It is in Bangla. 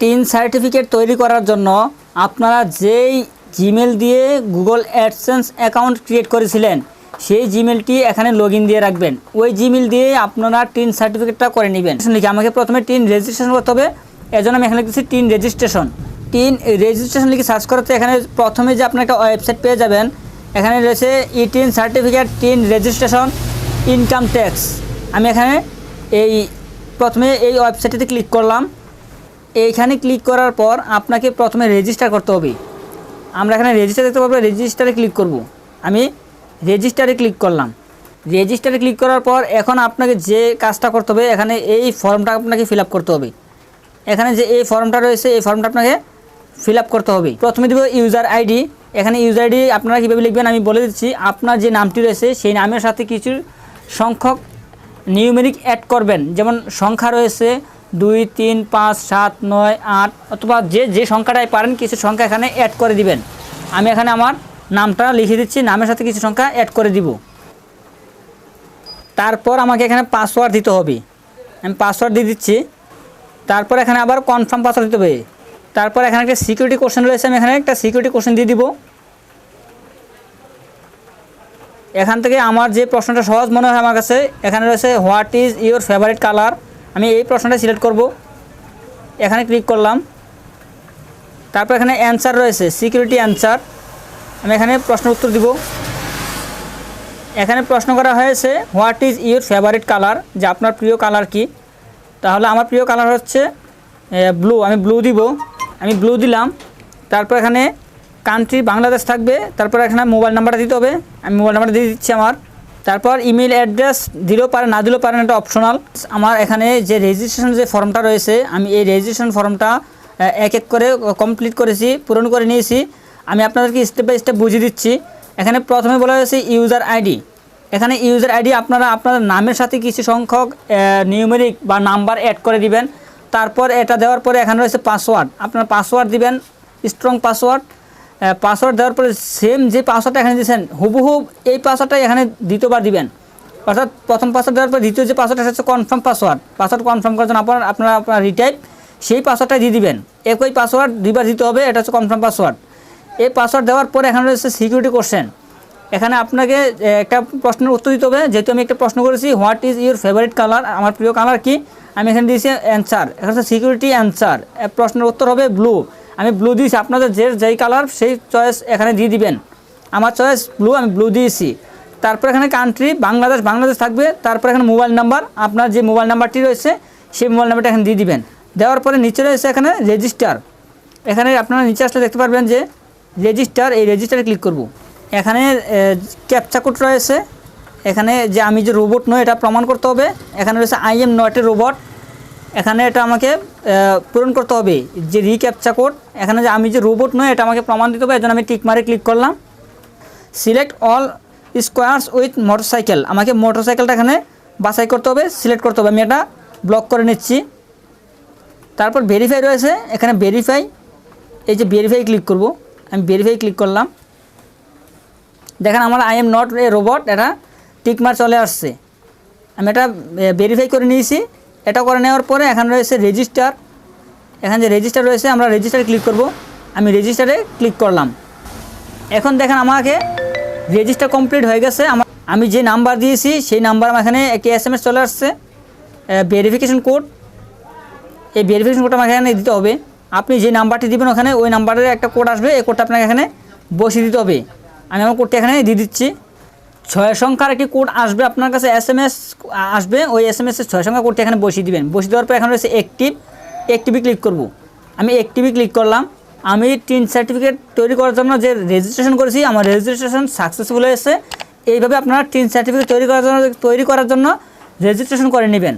টিন সার্টিফিকেট তৈরি করার জন্য আপনারা যেই জিমেল দিয়ে গুগল অ্যাডসেন্স অ্যাকাউন্ট ক্রিয়েট করেছিলেন, সেই জিমেলটি এখানে লগ দিয়ে রাখবেন। ওই জিমেল দিয়ে আপনারা টিন সার্টিফিকেটটা করে নেবেন। লিখে আমাকে প্রথমে টিন রেজিস্ট্রেশন করতে হবে। এজন্য আমি এখানে লিখেছি টিন রেজিস্ট্রেশন টিন রেজিস্ট্রেশন লিখে সার্চ করতে এখানে প্রথমে যে আপনার একটা ওয়েবসাইট পেয়ে যাবেন, এখানে রয়েছে e TIN certificate TIN registration income tax আমি এখানে এই, প্রথমে এই ওয়েবসাইটটিতে ক্লিক করলাম। এইখানে ক্লিক করার পর আপনাকে প্রথমে রেজিস্টার করতে হবে। আমরা এখানে রেজিস্টার দেখতে পাবো রেজিস্টারে ক্লিক করব। আমি রেজিস্টারে ক্লিক করলাম। রেজিস্টারে ক্লিক করার পর এখন আপনাকে যে কাজটা করতে হবে, এখানে এই ফর্মটা আপনাকে ফিল করতে হবে। এখানে যে এই ফর্মটা রয়েছে, এই ফর্মটা আপনাকে ফিল করতে হবে। প্রথমে দেবো ইউজার আইডি এখানে ইউজার আইডি আপনারা কীভাবে লিখবেন আমি বলে দিচ্ছি। আপনার যে নামটি রয়েছে, সেই নামের সাথে কিছু সংখ্যক নিউমেরিক অ্যাড করবেন। যেমন সংখ্যা রয়েছে দুই, তিন, পাঁচ, সাত, নয়, আট, অথবা যে যে সংখ্যাটাই পারেন কিছু সংখ্যা এখানে অ্যাড করে দিবেন। আমি এখানে আমার নামটা লিখে দিচ্ছি, নামের সাথে কিছু সংখ্যা অ্যাড করে দিব। তারপর আমাকে এখানে পাসওয়ার্ড দিতে হবে। আমি পাসওয়ার্ড দিয়ে দিচ্ছি। তারপর এখানে আবার কনফার্ম পাসওয়ার্ড দিতে হবে। তারপর এখানে একটা সিকিউরিটি কোশ্চেন রয়েছে, আমি এখানে একটা সিকিউরিটি কোশ্চেন দিয়ে দিব। এখান থেকে আমার যে প্রশ্নটা সহজ মনে হয় আমার কাছে, এখানে রয়েছে what is your favourite colour আমি এই প্রশ্নটা সিলেক্ট করব। এখানে ক্লিক করলাম। তারপর এখানে অ্যান্সার রয়েছে সিকিউরিটি অ্যান্সার আমি এখানে প্রশ্ন উত্তর দিব। এখানে প্রশ্ন করা হয়েছে what is your favourite colour যে আপনার প্রিয় কালার কি? তাহলে আমার প্রিয় কালার হচ্ছে ব্লু আমি ব্লু দিব। আমি ব্লু দিলাম। তারপর এখানে কান্ট্রি বাংলাদেশ থাকবে। তারপর এখানে মোবাইল নাম্বারটা দিতে হবে। আমি মোবাইল নাম্বারটা দিয়ে দিচ্ছি আমার। তারপর ইমেল অ্যাড্রেস দিলেও পারে, না দিলেও পারেন এটা অপশনাল আমার এখানে যে রেজিস্ট্রেশন যে ফর্মটা রয়েছে, আমি এই রেজিস্ট্রেশন ফর্মটা এক এক করে কমপ্লিট করেছি, পূরণ করে নিয়েছি। আমি আপনাদেরকে স্টেপ বাই স্টেপ বুঝিয়ে দিচ্ছি। এখানে প্রথমে বলা হয়েছে ইউজার আইডি এখানে ইউজার আইডি আপনারা আপনাদের নামের সাথে কিছু সংখ্যক নিউমেরিক বা নাম্বার অ্যাড করে দিবেন। তারপর এটা দেওয়ার পরে এখানে রয়েছে পাসওয়ার্ড আপনার পাসওয়ার্ড দিবেন স্ট্রং পাসওয়ার্ড পাসওয়ার্ড দেওয়ার পরে সেম যে পাসওয়ার্ডটা এখানে দিয়েছেন, হুবহু এই পাসওয়ার্ডটাই এখানে দ্বিতীয়বার দিবেন। অর্থাৎ প্রথম পাসওয়ার্ড দেওয়ার পর দ্বিতীয় যে পাসওয়ার্ড হচ্ছে কনফার্ম পাসওয়ার্ড পাসওয়ার্ড কনফার্ম করার জন্য আপনার আপনারা আপনার রিটাইপ সেই পাসওয়ার্ডটা দিয়ে দিবেন। একই পাসওয়ার্ড দুইবার দিতে হবে, এটা হচ্ছে কনফার্ম পাসওয়ার্ড এই পাসওয়ার্ড দেওয়ার পরে এখানে রয়েছে সিকিউরিটি কোশ্চেন এখানে আপনাকে একটা প্রশ্নের উত্তর দিতে হবে। যেহেতু আমি একটা প্রশ্ন করেছি what is your favourite colour আমার প্রিয় কালার কি? আমি এখানে দিয়েছি অ্যান্সার এখানে হচ্ছে সিকিউরিটি অ্যান্সার প্রশ্নের উত্তর হবে ব্লু আমি ব্লু দিয়েছি। আপনাদের যে যেই কালার সেই চয়েস এখানে দিয়ে দিবেন। আমার চয়েস ব্লু আমি ব্লু দিয়েছি। তারপর এখানে কান্ট্রি বাংলাদেশ বাংলাদেশ থাকবে। তারপর এখানে মোবাইল নাম্বার আপনার যে মোবাইল নাম্বারটি রয়েছে, সেই মোবাইল নাম্বারটা এখানে দিয়ে দিবেন। দেওয়ার পরে নিচে রয়েছে এখানে রেজিস্টার এখানে আপনারা নিচে আসলে দেখতে পারবেন যে রেজিস্টার এই রেজিস্টারে ক্লিক করব। এখানে ক্যাপচা কোড রয়েছে। এখানে যে আমি যে রোবট নয়, এটা প্রমাণ করতে হবে। এখানে রয়েছে আই এম নট রোবট এখানে এটা আমাকে পূরণ করতে হবে। যে রিক্যাপচা কোড এখানে যে আমি যে রোবট নয়, এটা আমাকে প্রমাণ দিতে হবে এর জন্য আমি টিক মারে ক্লিক করলাম। Select all squares with motorcycle আমাকে মোটরসাইকেলটা এখানে বাছাই করতে হবে সিলেক্ট করতে হবে। আমি এটা ব্লক করে নিচ্ছি। তারপর ভেরিফাই রয়েছে, এখানে ভেরিফাই এই যে ভেরিফাই ক্লিক করব। আমি ভেরিফাই ক্লিক করলাম। দেখেন আমার I am not a robot এটা টিকমার চলে আসছে। আমি এটা ভেরিফাই করে নিয়েছি। এটা করে নেওয়ার পরে এখানে রয়েছে রেজিস্টার এখানে যে রেজিস্টার রয়েছে, আমরা রেজিস্টারে ক্লিক করব। আমি রেজিস্টারে ক্লিক করলাম। এখন দেখেন আমাকে রেজিস্টার কমপ্লিট হয়ে গেছে। আমার আমি যে নাম্বার দিয়েছি, সেই নাম্বার আমার এখানে একটি এস এম এস চলে আসছে। ভেরিফিকেশন কোড এই ভেরিফিকেশন কোডটা আমাকে এখানে দিতে হবে। আপনি যে নাম্বারটি দিবেন ওখানে, ওই নাম্বারের একটা কোড আসবে। এই কোডটা আপনাকে এখানে বসিয়ে দিতে হবে। আমি আমার কোডটা এখানে দিয়ে দিচ্ছি। ছয় সংখ্যার একটি কোড আসবে আপনার কাছে এস এম এস আসবে, ওই এস এম এসের ছয় সংখ্যা কোডটি এখানে বসিয়ে দিবেন। বসিয়ে দেওয়ার পর এখানে রয়েছে অ্যাক্টিভ অ্যাক্টিভে ক্লিক করব। আমি অ্যাক্টিভে ক্লিক করলাম। আমি টিন সার্টিফিকেট তৈরি করার জন্য যে রেজিস্ট্রেশন করেছি, আমার রেজিস্ট্রেশন সাকসেসফুল হয়েছে। এইভাবে আপনারা টিন সার্টিফিকেট তৈরি করার জন্য তৈরি করার জন্য রেজিস্ট্রেশন করে নেবেন।